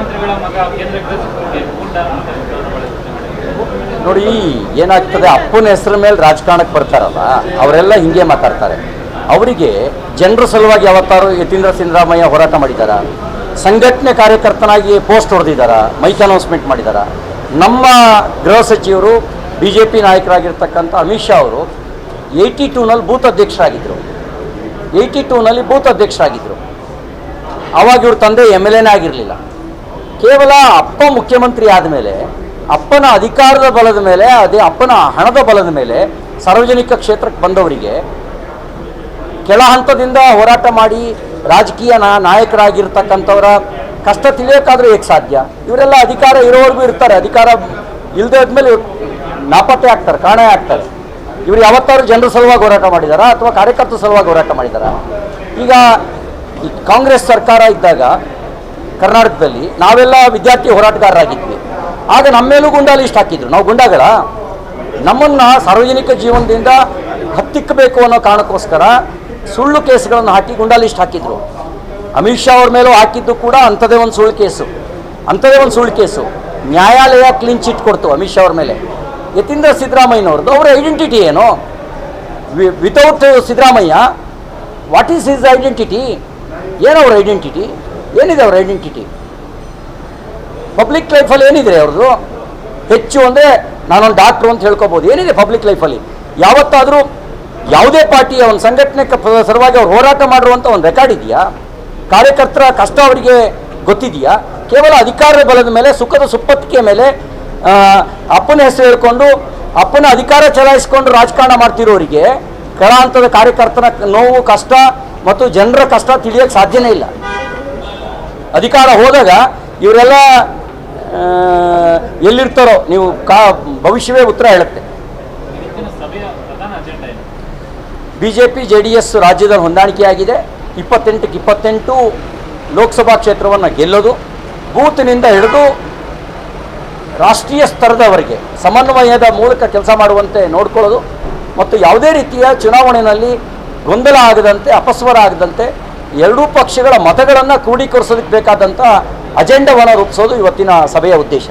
ಮುಖ್ಯಮಂತ್ರಿಗಳ ಮಗ ಕೇಂದ್ರ ಗೃಹ ಸಚಿವರಿಗೆ. ನೋಡಿ, ಏನಾಗ್ತದೆ? ಅಪ್ಪನ ಹೆಸರ ಮೇಲೆ ರಾಜಕಾರಣಕ್ಕೆ ಬರ್ತಾರಲ್ಲ, ಅವರೆಲ್ಲ ಹಿಂಗೆ ಮಾತಾಡ್ತಾರೆ. ಅವರಿಗೆ ಜನರ ಸಲುವಾಗಿ ಯಾವತ್ತಾರು ಯತೀಂದ್ರ ಸಿದ್ದರಾಮಯ್ಯ ಹೋರಾಟ ಮಾಡಿದಾರ, ಸಂಘಟನೆ ಕಾರ್ಯಕರ್ತನಾಗಿ ಪೋಸ್ಟ್ ಹೊಡೆದಿದ್ದಾರ ಮೈಕ್ ಅನೌನ್ಸ್ಮೆಂಟ್ ಮಾಡಿದಾರ. ನಮ್ಮ ಗೃಹ ಸಚಿವರು ಬಿ ಜೆ ಪಿ ನಾಯಕರಾಗಿರ್ತಕ್ಕಂಥ ಅಮಿತ್ ಶಾ ಅವರು ಏಯ್ಟಿ ಟೂನಲ್ಲಿ ಬೂತ್ ಅಧ್ಯಕ್ಷರಾಗಿದ್ದರು ಏಯ್ಟಿ ಟೂನಲ್ಲಿ ಬೂತ್ ಅಧ್ಯಕ್ಷರಾಗಿದ್ದರು ಅವಾಗ ಇವ್ರ ತಂದೆ ಎಂ ಎಲ್ ಎನೇ ಆಗಿರಲಿಲ್ಲ. ಕೇವಲ ಅಪ್ಪ ಮುಖ್ಯಮಂತ್ರಿ ಆದಮೇಲೆ, ಅಪ್ಪನ ಅಧಿಕಾರದ ಬಲದ ಮೇಲೆ, ಅದೇ ಅಪ್ಪನ ಹಣದ ಬಲದ ಮೇಲೆ ಸಾರ್ವಜನಿಕ ಕ್ಷೇತ್ರಕ್ಕೆ ಬಂದವರಿಗೆ ಕೆಳ ಹಂತದಿಂದ ಹೋರಾಟ ಮಾಡಿ ರಾಜಕೀಯ ನಾಯಕರಾಗಿರ್ತಕ್ಕಂಥವರ ಕಷ್ಟ ತಿಳಿಯೋಕ್ಕಾದರೂ ಹೇಗೆ ಸಾಧ್ಯ? ಇವರೆಲ್ಲ ಅಧಿಕಾರ ಇರೋವರೆಗೂ ಇರ್ತಾರೆ. ಅಧಿಕಾರ ಇಲ್ಲದೆ ಆದ್ಮೇಲೆ ನಾಪತ್ತೆ ಆಗ್ತಾರೆ, ಕಾಣೆ ಆಗ್ತಾರೆ. ಇವರು ಯಾವತ್ತಾದ್ರೂ ಜನರ ಸಲುವಾಗಿ ಹೋರಾಟ ಮಾಡಿದಾರಾ ಅಥವಾ ಕಾರ್ಯಕರ್ತರ ಸಲುವಾಗಿ ಹೋರಾಟ ಮಾಡಿದಾರ? ಈಗ ಕಾಂಗ್ರೆಸ್ ಸರ್ಕಾರ ಇದ್ದಾಗ ಕರ್ನಾಟಕದಲ್ಲಿ ನಾವೆಲ್ಲ ವಿದ್ಯಾರ್ಥಿ ಹೋರಾಟಗಾರರಾಗಿದ್ವಿ. ಆಗ ನಮ್ಮ ಮೇಲೂ ಗುಂಡಾಲಿ ಇಷ್ಟ ಹಾಕಿದ್ರು. ನಾವು ಗುಂಡಾಗಳ. ನಮ್ಮನ್ನು ಸಾರ್ವಜನಿಕ ಜೀವನದಿಂದ ಹತ್ತಿಕ್ಕಬೇಕು ಅನ್ನೋ ಕಾರಣಕ್ಕೋಸ್ಕರ ಸುಳ್ಳು ಕೇಸ್ಗಳನ್ನು ಹಾಕಿ ಗುಂಡಾ ಲಿಸ್ಟ್ ಹಾಕಿದ್ರು. ಅಮಿತ್ ಶಾ ಅವ್ರ ಮೇಲೂ ಹಾಕಿದ್ದು ಕೂಡ ಅಂಥದೇ ಒಂದು ಸುಳ್ಳು ಕೇಸು. ಅಂಥದೇ ಒಂದು ಸುಳ್ಳು ಕೇಸು. ನ್ಯಾಯಾಲಯ ಕ್ಲೀನ್ ಚಿಟ್ ಕೊಡ್ತು ಅಮಿತ್ ಶಾ ಅವ್ರ ಮೇಲೆ. ಯತೀಂದ್ರ ಸಿದ್ದರಾಮಯ್ಯನವ್ರದ್ದು. ಅವರ ಐಡೆಂಟಿಟಿ ಏನು? Without Siddaramaiah what is his identity ಏನು ಅವ್ರ ಐಡೆಂಟಿಟಿ? ಏನಿದೆ ಅವ್ರ ಐಡೆಂಟಿಟಿ ಪಬ್ಲಿಕ್ ಲೈಫಲ್ಲಿ ಏನಿದೆ ಅವ್ರದ್ದು? ಹೆಚ್ಚು ಅಂದರೆ ನಾನೊಂದು ಡಾಕ್ಟ್ರು ಅಂತ ಹೇಳ್ಕೊಬೋದು. ಏನಿದೆ ಪಬ್ಲಿಕ್ ಲೈಫಲ್ಲಿ ಯಾವತ್ತಾದರೂ ಯಾವುದೇ ಪಾರ್ಟಿಯ ಒಂದು ಸಂಘಟನೆ ಸಲುವಾಗಿ ಅವ್ರು ಹೋರಾಟ ಮಾಡಿರುವಂಥ ಒಂದು ರೆಕಾರ್ಡ್ ಇದೆಯಾ? ಕಾರ್ಯಕರ್ತರ ಕಷ್ಟ ಅವರಿಗೆ ಗೊತ್ತಿದೆಯಾ? ಕೇವಲ ಅಧಿಕಾರದ ಬಲದ ಮೇಲೆ, ಸುಖದ ಸುಪ್ಪತ್ತಿಗೆ ಮೇಲೆ ಅಪ್ಪನ ಹೆಸರು ಹೇಳ್ಕೊಂಡು, ಅಪ್ಪನ ಅಧಿಕಾರ ಚಲಾಯಿಸಿಕೊಂಡು ರಾಜಕಾರಣ ಮಾಡ್ತಿರೋರಿಗೆ ಕೆಳ ಹಂತದ ಕಾರ್ಯಕರ್ತರ ನೋವು, ಕಷ್ಟ ಮತ್ತು ಜನರ ಕಷ್ಟ ತಿಳಿಯೋಕ್ಕೆ ಸಾಧ್ಯನೇ ಇಲ್ಲ. ಅಧಿಕಾರ ಹೋದಾಗ ಇವರೆಲ್ಲ ಎಲ್ಲಿರ್ತಾರೋ ನೀವು ಕಾ, ಭವಿಷ್ಯವೇ ಉತ್ತರ ಹೇಳುತ್ತೆ. B J P J D S ರಾಜ್ಯದಲ್ಲಿ ಹೊಂದಾಣಿಕೆಯಾಗಿದೆ. ಇಪ್ಪತ್ತೆಂಟಕ್ಕೆ ಇಪ್ಪತ್ತೆಂಟು ಲೋಕಸಭಾ ಕ್ಷೇತ್ರವನ್ನು ಗೆಲ್ಲೋದು, ಬೂತ್ನಿಂದ ಹಿಡಿದು ರಾಷ್ಟ್ರೀಯ ಸ್ತರದವರೆಗೆ ಸಮನ್ವಯದ ಮೂಲಕ ಕೆಲಸ ಮಾಡುವಂತೆ ನೋಡ್ಕೊಳ್ಳೋದು, ಮತ್ತು ಯಾವುದೇ ರೀತಿಯ ಚುನಾವಣೆಯಲ್ಲಿ ಗೊಂದಲ ಆಗದಂತೆ, ಅಪಸ್ವರ ಆಗದಂತೆ ಎರಡೂ ಪಕ್ಷಗಳ ಮತಗಳನ್ನು ಕ್ರೋಢೀಕರಿಸೋದಕ್ಕೆ ಬೇಕಾದಂಥ ಅಜೆಂಡವನ್ನು ರೂಪಿಸೋದು ಇವತ್ತಿನ ಸಭೆಯ ಉದ್ದೇಶ.